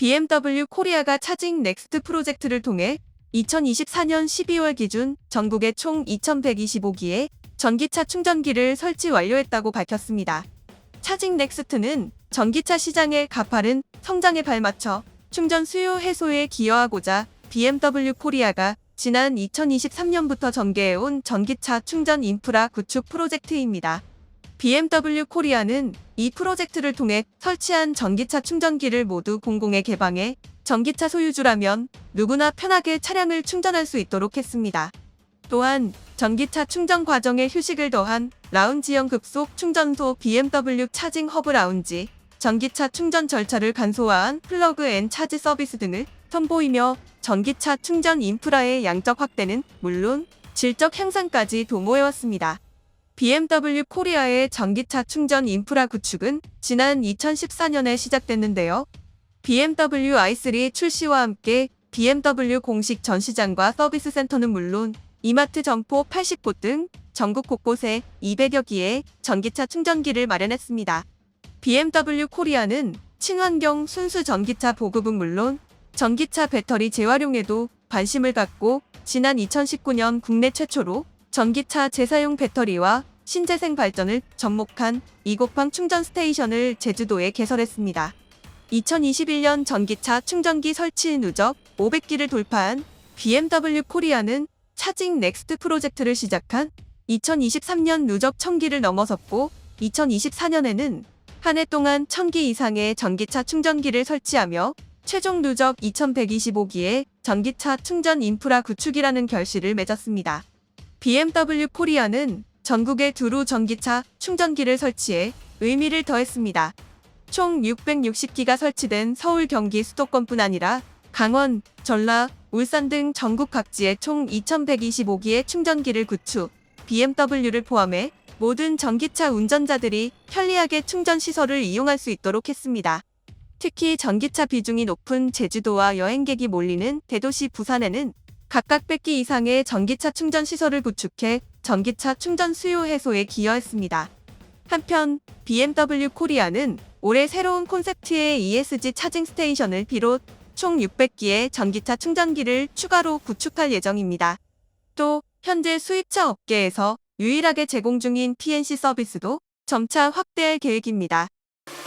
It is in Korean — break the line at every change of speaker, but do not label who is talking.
BMW 코리아가 차징 넥스트 프로젝트를 통해 2024년 12월 기준 전국에 총 2,125기의 전기차 충전기를 설치 완료했다고 밝혔습니다. 차징 넥스트는 전기차 시장의 가파른 성장에 발맞춰 충전 수요 해소에 기여하고자 BMW 코리아가 지난 2023년부터 전개해온 전기차 충전 인프라 구축 프로젝트입니다. BMW 코리아는 이 프로젝트를 통해 설치한 전기차 충전기를 모두 공공에 개방해 전기차 소유주라면 누구나 편하게 차량을 충전할 수 있도록 했습니다. 또한 전기차 충전 과정에 휴식을 더한 라운지형 급속 충전소 BMW 차징 허브 라운지, 전기차 충전 절차를 간소화한 플러그 앤 차지 서비스 등을 선보이며 전기차 충전 인프라의 양적 확대는 물론 질적 향상까지 도모해왔습니다. BMW 코리아의 전기차 충전 인프라 구축은 지난 2014년에 시작됐는데요. BMW i3 출시와 함께 BMW 공식 전시장과 서비스 센터는 물론 이마트 점포 80곳 등 전국 곳곳에 200여 기의 전기차 충전기를 마련했습니다. BMW 코리아는 친환경 순수 전기차 보급은 물론 전기차 배터리 재활용에도 관심을 갖고 지난 2019년 국내 최초로 전기차 재사용 배터리와 신재생 발전을 접목한 이곡팡 충전 스테이션을 제주도에 개설했습니다. 2021년 전기차 충전기 설치 누적 500기를 돌파한 BMW 코리아는 차징 넥스트 프로젝트를 시작한 2023년 누적 1000기를 넘어섰고 2024년에는 한 해 동안 1000기 이상의 전기차 충전기를 설치하며 최종 누적 2125기의 전기차 충전 인프라 구축이라는 결실을 맺었습니다. BMW 코리아는 전국에 두루 전기차 충전기를 설치해 의미를 더했습니다. 총 660기가 설치된 서울 경기 수도권뿐 아니라 강원, 전라, 울산 등 전국 각지에 총 2125기의 충전기를 구축, BMW를 포함해 모든 전기차 운전자들이 편리하게 충전 시설을 이용할 수 있도록 했습니다. 특히 전기차 비중이 높은 제주도와 여행객이 몰리는 대도시 부산에는 각각 100기 이상의 전기차 충전 시설을 구축해 전기차 충전 수요 해소에 기여했습니다. 한편 BMW 코리아는 올해 새로운 콘셉트의 ESG 차징 스테이션을 비롯 총 600기의 전기차 충전기를 추가로 구축할 예정입니다. 또 현재 수입차 업계에서 유일하게 제공 중인 PNC 서비스도 점차 확대할 계획입니다.